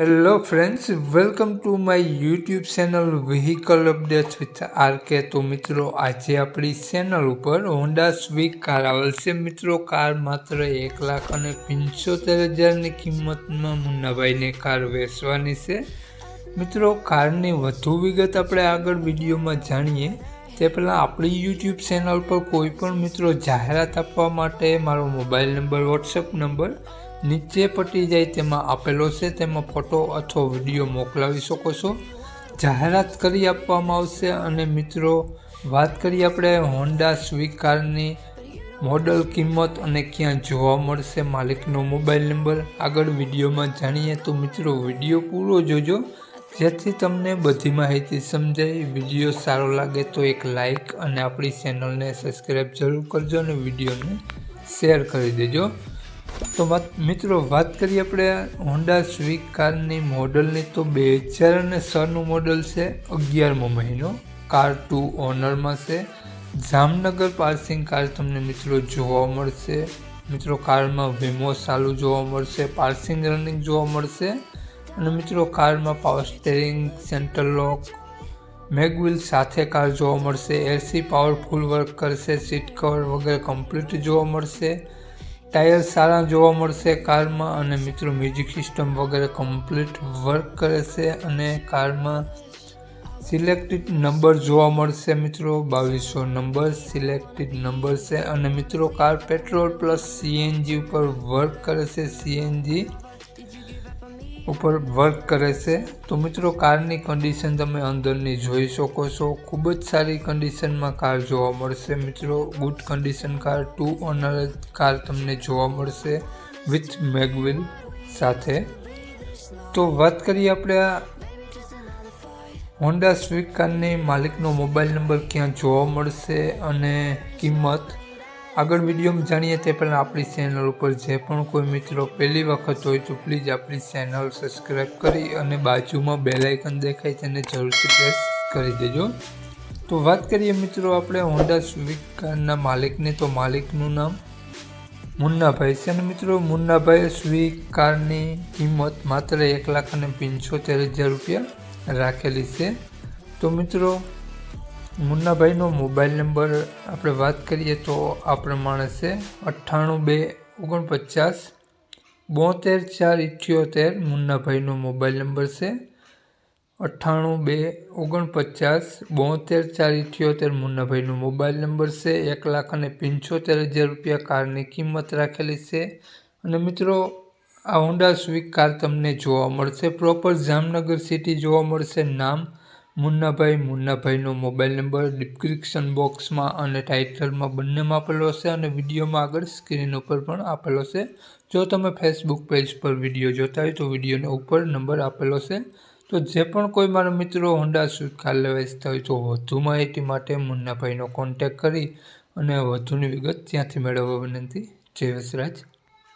Hello friends welcome to my YouTube channel vehicle updates with R K તો મિત્રો, આજે આપણી ચેનલ ઉપર હોન્ડા સ્વીક કાર આવેલ છે. મિત્રો કાર માત્ર એક લાખ અને પંચોતેર હજારની કિંમતમાં મુન્નાભાઈને કાર વેચવાની છે. મિત્રો કારની વધુ વિગત આપણે આગળ વિડીયોમાં જાણીએ. તે પહેલાં આપણી યુટ્યુબ ચેનલ પર કોઈ પણ મિત્રો જાહેરાત આપવા માટે મારો મોબાઈલ નંબર વોટ્સઅપ નંબર નીચે પટી જાય તેમાં આપેલો છે, તેમાં ફોટો અથવા વીડિયો મોકલાવી શકો છો. જાહેરાત કરી આપવામાં આવશે અને મિત્રો, વાત કરીએ આપણે હોન્ડા સ્વીકારની મોડલ કિંમત અને ક્યાં જોવા મળશે માલિકનો મોબાઈલ નંબર આગળ વિડીયોમાં જાણીએ તો મિત્રો, વીડિયો પૂરો જોજો. જેથી તમને બધી માહિતી સમજાય. વીડિયો સારો લાગે તો એક લાઇક અને આપણી ચેનલને સબસ્ક્રાઈબ જરૂર કરજો અને વિડીયોને શેર કરી દેજો. તો મિત્રો, વાત કરીએ આપણે હોન્ડા સ્વીક કારની મોડલની તો બે હજાર અને છનું મોડલ છે અગિયારમો મહિનો. કાર ટુ ઓનરમાં છે. જામનગર પાર્સિંગ કાર તમને મિત્રો જોવા મળશે. મિત્રો, કારમાં વીમો ચાલુ જોવા મળશે. પાર્સિંગ રનિંગ જોવા મળશે. અને મિત્રો, કારમાં power steering center lock mag wheel સાથે કાર જોવા મળશે. એસી પાવરફુલ વર્ક કરશે. સીટ કવર વગેરે કમ્પ્લીટ જોવા મળશે. ટાયર સારા જોવા મળશે, કારમાં અને મિત્રો મ્યુઝિક સિસ્ટમ વગેરે કમ્પ્લીટ વર્ક કરે છે અને કારમાં સિલેક્ટેડ નંબર જોવા મળશે મિત્રો, બાવીસો નંબર સિલેક્ટેડ નંબર છે અને મિત્રો કાર પેટ્રોલ પ્લસ સીએનજી ઉપર વર્ક કરે છે, સીએનજી ઉપર વર્ક કરે છે. તો મિત્રો, કારની કન્ડિશન તમે અંદરની જોઈ શકો છો. ખૂબ જ સારી કન્ડિશનમાં કાર જોવા મળશે મિત્રો. Good condition car two owner car તમને જોવા મળશે વિથ મેગવિલ સાથે. તો વાત કરીએ આપણે આ હોન્ડા સ્વીટ કારની માલિકનો મોબાઈલ નંબર ક્યાં જોવા મળશે અને કિંમત? આગળ વિડીયોમાં જાણીએ તે પહેલાં આપણી ચેનલ ઉપર જે પણ કોઈ મિત્રો પહેલી વખત હોય તો પ્લીઝ આપણી ચેનલ સબસ્ક્રાઈબ કરી અને બાજુમાં બેલાઇકન દેખાય તેને જરૂરથી પ્રેસ કરી દેજો. તો વાત કરીએ મિત્રો આપણે હોન્ડા સ્વિક કારના માલિકને, તો માલિકનું નામ મુન્નાભાઈ છે. અને મિત્રો મુન્નાભાઈ સ્વી કારની કિંમત માત્ર એક લાખ અને પંચોતેર હજાર રૂપિયા રાખેલી છે. તો મિત્રો મુન્નાભાઈનો મોબાઈલ નંબર આપણે વાત કરીએ તો આ પ્રમાણે છે. અઠ્ઠાણું બે ઓગણપચાસ, બોતેર ચાર ઇઠ્યોતેર મુન્નાભાઈનો મોબાઈલ નંબર છે. અઠ્ઠાણું બે ઓગણપચાસ, બોતેર ચાર ઇઠ્યોતેર મુન્નાભાઈનો મોબાઈલ નંબર છે. એક લાખ અને પંચોતેર હજાર રૂપિયા કારની કિંમત રાખેલી છે. અને મિત્રો, આ હોન્ડા સ્વીક કાર તમને જોવા મળશે. પ્રોપર જામનગર સિટી જોવા મળશે. નામ મુન્નાભાઈ, મુન્નાભાઈનો મોબાઈલ નંબર ડિસ્ક્રિપ્શન બોક્સમાં અને ટાઇટલમાં બંનેમાં આપેલો છે અને વિડીયોમાં આગળ સ્ક્રીન ઉપર પણ આપેલો છે જો તમે ફેસબુક પેજ પર વીડિયો જોતા હોય તો વિડીયોને ઉપર નંબર આપેલો છે તો જે પણ કોઈ મારા મિત્રો હોન્ડા સ્વીટ કાર લેવા ઇચ્છતા હોય તો વધુ માહિતી માટે મુન્નાભાઈનો કોન્ટેક કરી અને વધુની વિગત ત્યાંથી મેળવવા વિનંતી. જય વસરાજ.